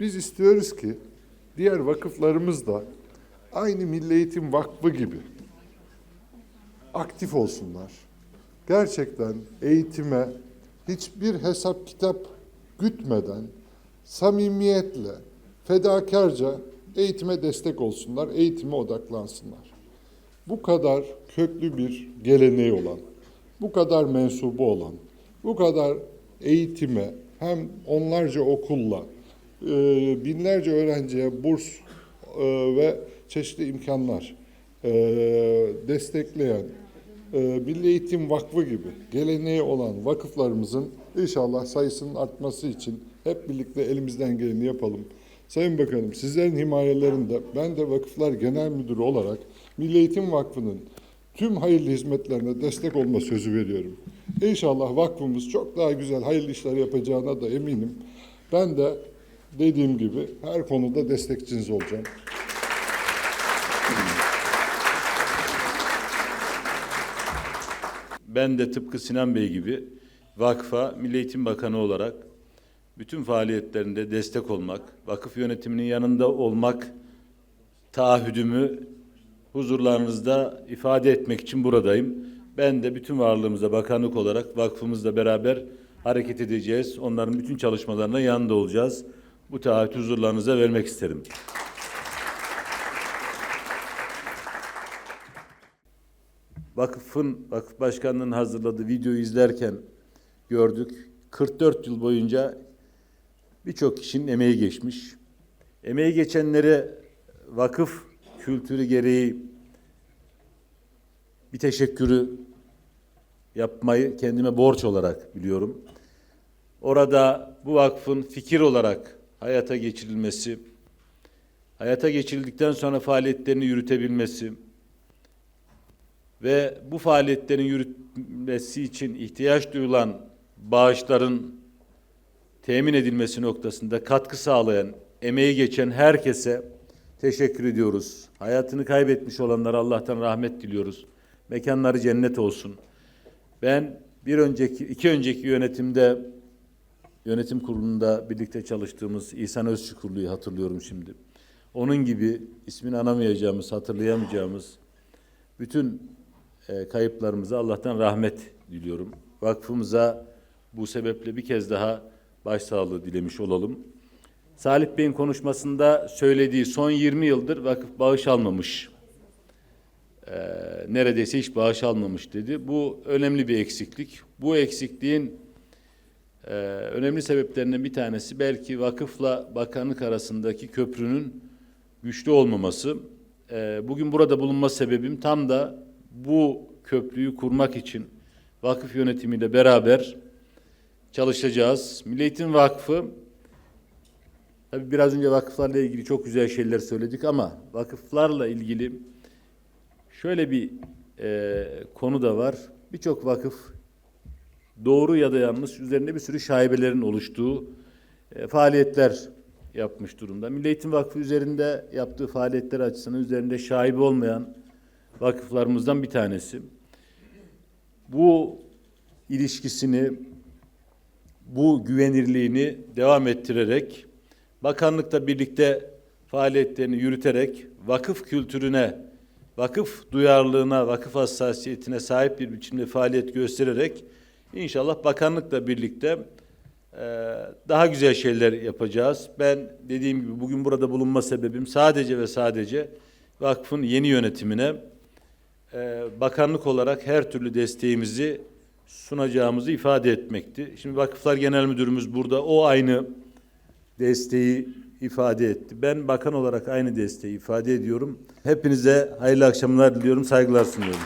Biz istiyoruz ki diğer vakıflarımız da aynı Milli Eğitim Vakfı gibi aktif olsunlar. Gerçekten eğitime hiçbir hesap kitap gütmeden samimiyetle, fedakarca eğitime destek olsunlar, eğitime odaklansınlar. Bu kadar köklü bir geleneği olan, bu kadar mensubu olan, bu kadar eğitime hem onlarca okulla, e, binlerce öğrenciye burs e, ve çeşitli imkanlar e, destekleyen Milli Eğitim Vakfı gibi geleneği olan vakıflarımızın inşallah sayısının artması için hep birlikte elimizden geleni yapalım. Sayın Bakanım sizlerin himayelerinde ben de Vakıflar Genel Müdürü olarak Milli Eğitim Vakfı'nın tüm hayırlı hizmetlerine destek olma sözü veriyorum. İnşallah vakfımız çok daha güzel hayırlı işler yapacağına da eminim. Ben de dediğim gibi her konuda destekçiniz olacağım. Ben de tıpkı Sinan Bey gibi vakfa Milli Eğitim Bakanı olarak bütün faaliyetlerinde destek olmak, vakıf yönetiminin yanında olmak taahhüdümü huzurlarınızda ifade etmek için buradayım. Ben de bütün varlığımıza bakanlık olarak vakfımızla beraber hareket edeceğiz. Onların bütün çalışmalarına yanında olacağız. Bu taahhütü huzurlarınıza vermek isterim. Vakıfın, Vakıf Başkanlığı'nın hazırladığı videoyu izlerken gördük. 44 yıl boyunca birçok kişinin emeği geçmiş. Emeği geçenlere vakıf kültürü gereği bir teşekkürü yapmayı kendime borç olarak biliyorum. Orada bu vakfın fikir olarak hayata geçirilmesi, hayata geçirildikten sonra faaliyetlerini yürütebilmesi, ve bu faaliyetlerin yürütmesi için ihtiyaç duyulan bağışların temin edilmesi noktasında katkı sağlayan, emeği geçen herkese teşekkür ediyoruz. Hayatını kaybetmiş olanlara Allah'tan rahmet diliyoruz. Mekanları cennet olsun. Ben bir önceki, iki önceki yönetimde, yönetim kurulunda birlikte çalıştığımız İhsan Özçukurlu'yu hatırlıyorum şimdi. Onun gibi ismini anamayacağımız, hatırlayamayacağımız bütün e, kayıplarımıza Allah'tan rahmet diliyorum. Vakfımıza bu sebeple bir kez daha başsağlığı dilemiş olalım. Salih Bey'in konuşmasında söylediği son 20 yıldır vakıf bağış almamış. E, neredeyse hiç bağış almamış dedi. Bu önemli bir eksiklik. Bu eksikliğin e, önemli sebeplerinden bir tanesi belki vakıfla bakanlık arasındaki köprünün güçlü olmaması. E, bugün burada bulunma sebebim tam da bu köprüyü kurmak için vakıf yönetimiyle beraber çalışacağız. Milli Eğitim Vakfı tabii biraz önce vakıflarla ilgili çok güzel şeyler söyledik ama vakıflarla ilgili şöyle bir e, konu da var. Birçok vakıf doğru ya da yanlış üzerinde bir sürü şaibelerin oluştuğu e, faaliyetler yapmış durumda. Milli Eğitim Vakfı üzerinde yaptığı faaliyetler açısından üzerinde şaibe olmayan vakıflarımızdan bir tanesi. Bu ilişkisini, bu güvenirliğini devam ettirerek, bakanlıkla birlikte faaliyetlerini yürüterek vakıf kültürüne, vakıf duyarlılığına, vakıf hassasiyetine sahip bir biçimde faaliyet göstererek inşallah bakanlıkla birlikte e, daha güzel şeyler yapacağız. Ben dediğim gibi bugün burada bulunma sebebim sadece ve sadece vakfın yeni yönetimine e, bakanlık olarak her türlü desteğimizi sunacağımızı ifade etmekti. Şimdi Vakıflar Genel Müdürümüz burada o aynı desteği ifade etti. Ben bakan olarak aynı desteği ifade ediyorum. Hepinize hayırlı akşamlar diliyorum, saygılar sunuyorum.